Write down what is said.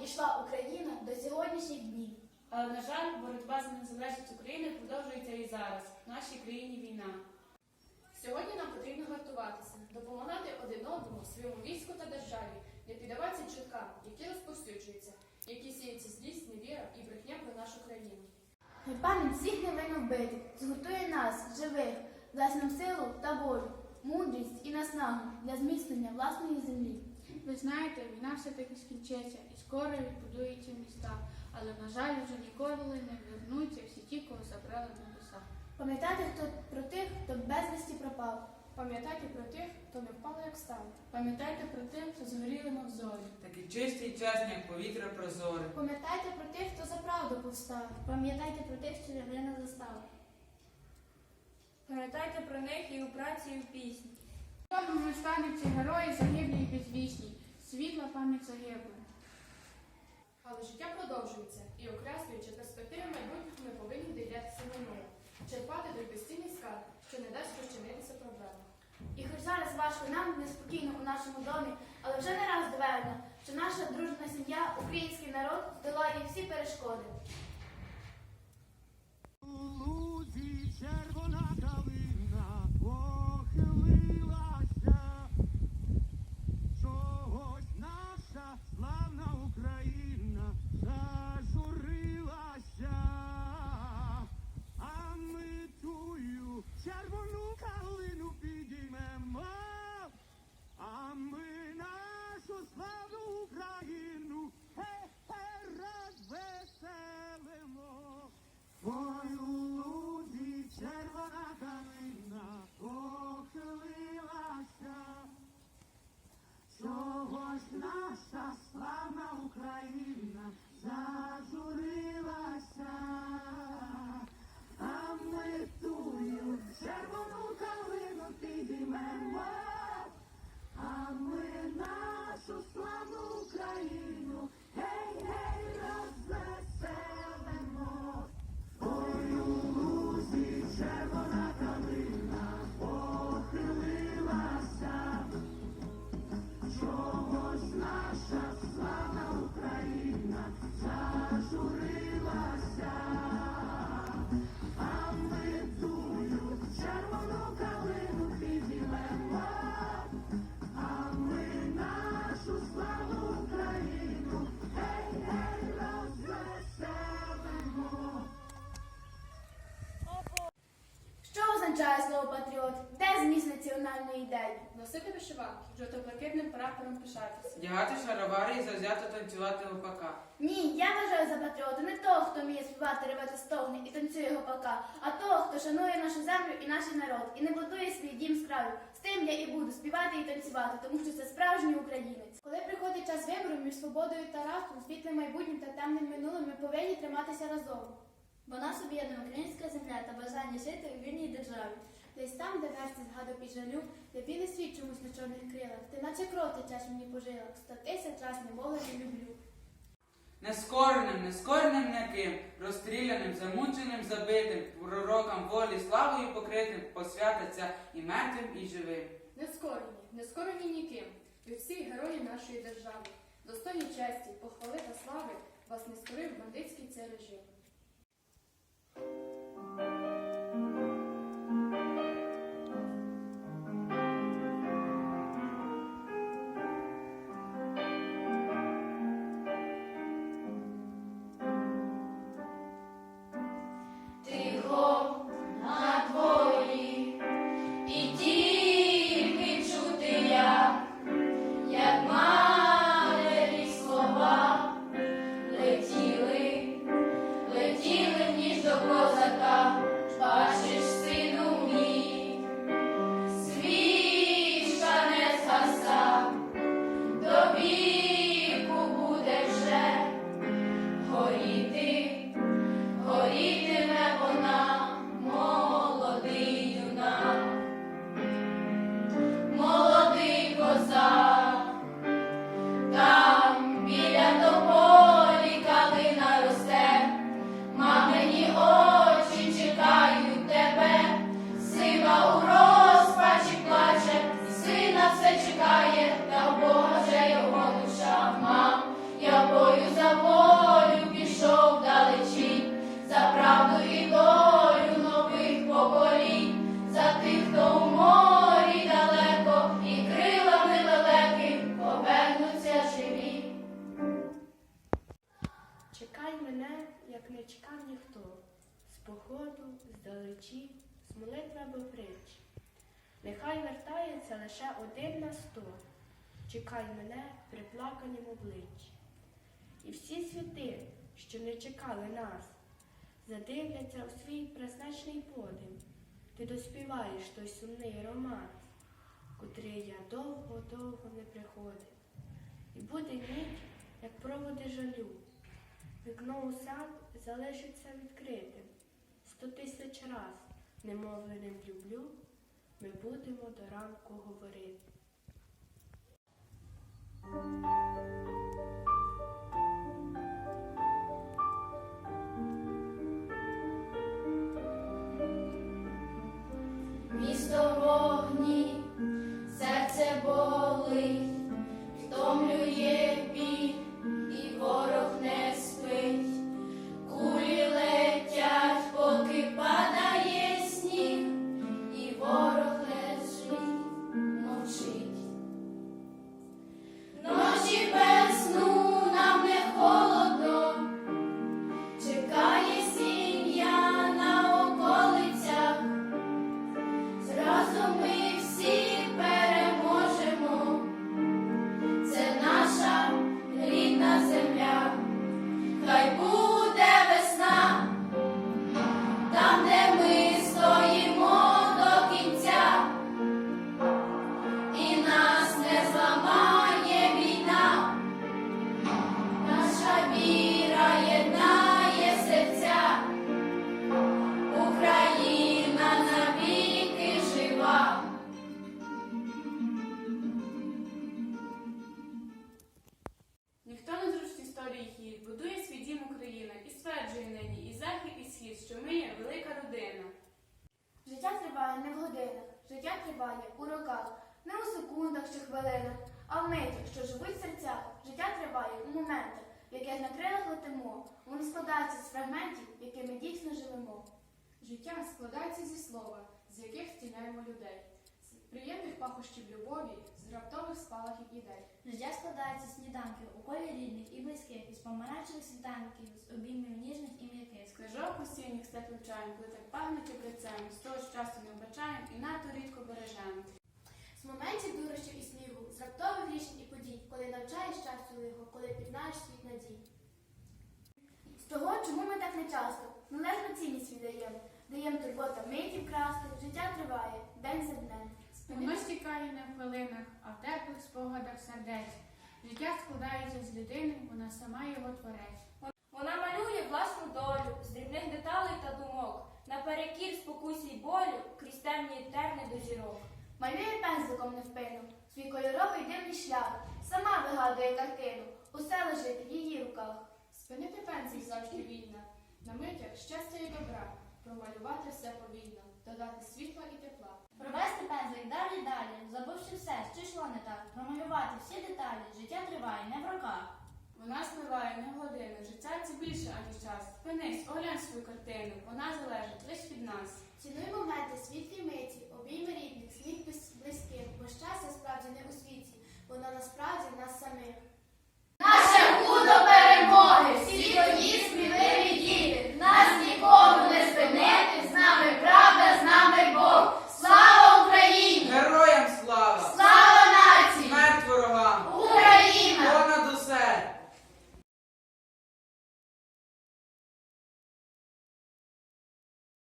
дійшла Україна до сьогоднішніх днів. Але, на жаль, боротьба за незалежність України продовжується і зараз. В нашій країні війна. Сьогодні нам потрібно гартуватися, допомагати один одному, своєму війську та державі, не піддаватися чуткам, які розповсюджуються, які сіються злість, невіра і брехня про нашу країну. Ми пам'ять всіх невинно вбитих, згуртує нас, живих, власну силу та волю, мудрість і наснагу для зміцнення власної землі. Ви знаєте, війна все-таки скінчиться і скоро відбудуються міста, але, на жаль, вже ніколи не вернуться всі ті, кого забрали небеса. Пам'ятайте хто про тих, хто безвісті пропав. Пам'ятайте про тих, хто не впав, як став. Пам'ятайте про тих, хто згоріли мов зорі. Такі чисті й чесні, як повітря прозоре. Пам'ятайте про тих, хто за правду повстав. Пам'ятайте про тих, що лягли на заставу. Пам'ятайте про них і у праці, і в пісні. Тому ми станеться герої загиблі і безвічні, світла пам'ять загиблих. Але життя продовжується і окреслюючи перспективи майбутнього, ми повинні дивлятися минуле, черпати той безцінний скарб, що не дасть розчинитися проблемам. І хоч зараз важко нам неспокійно у нашому домі, але вже не раз доведено, що наша дружна сім'я, український народ долає всі перешкоди. У лузі червона калина похилилася, чогось наша славна Україна зажурилася, ідеї? Носити вишиванки, жовто-блакитним прапором пишатися. Вдягати шаровари і завзято танцювати гопака. Ні, я вважаю за патріота не того, хто вміє співати, ревати стогни і танцює гопака, а того, хто шанує нашу землю і наш народ, і не будує свій дім з краю. З тим я і буду співати і танцювати, тому що це справжній українець. Коли приходить час вибору між свободою та растом, світлим майбутнім та темним минулим, ми повинні триматися разом. Бо нас об'єднує українська земля та бажання жити у вільній державі. Десь там, де версті згадок і жалю, де білий світ чомусь на чорних крилах, ти наче кров течеш мені по жилах, сто тисяч раз немовлено люблю. Нескореним, нескореним м'яким, розстріляним, замученим, забитим, пророкам волі, славою покритим, посвятиться і мертвим, і живим. Не скорені, не скорені ніким. Ви всі герої нашої держави. Достойні честі, похвали та слави вас не скорив бандитський цей режим. Rosa. Сто, з походу, здалечі, з молитви або притч. Нехай вертається лише один на сто, чекай мене при плаканім обличчі. І всі світи, що не чекали нас, задивляться у свій призначний подив. Ти доспіваєш той сумний романс, котрий я довго-довго не приходив. І буде мить, як проводи жалю. Вікно у сад залишиться відкритим. Сто тисяч раз немовленим люблю, ми будемо до ранку говорити. Яких на крилах летимо. Воно складається з фрагментів, якими дійсно живемо. Життя складається зі слова, з яких втіляємо людей, з приємних пахощів любові, з раптових спалахів ідей. Життя складається з сніданків у колі рідних і близьких, із помаранчевих світанків, з обіймів ніжних і м'яких. З книжок постійних з теплим чаєм, коли так пахне теплицем, з того ж часу не вбачаємо і надто рідко бережемо. З моментів дурощів і снігу, з раптових рішень і коли навчаєш щастю лихо, коли пізнаєш світ надій. З того, чому ми так не часто, належну цінність віддаємо, даємо турботам миті вкрасти, життя триває, день за днем. Воно стікає не в хвилинах, а в теплих спогадах сердець. Життя складається з людини, вона сама його творець. Вона малює власну долю з дрібних деталей та думок, наперекір спокусі й болю крізь темні терни до зірок. Малює пензликом невпину, свій кольоровий дивний шлях, сама вигадує картину, усе лежить в її руках. Спинити пензель завжди вільна, на митях щастя і добра, промалювати все повільно, додати світла і тепла. Провести пензлик далі далі, забувши все, що йшло не так, промалювати всі деталі, життя триває не в роках. Вона спливає не в годину, життя це більше, аніж час. Спинись, оглянь свою картину, вона залежить лише від нас. Цінуй моменти, світлі миті, обійми рідних, сміх близьких, бо щастя справді не у світі, воно насправді в нас самих. Наше худо перемоги, всі тоді сміливі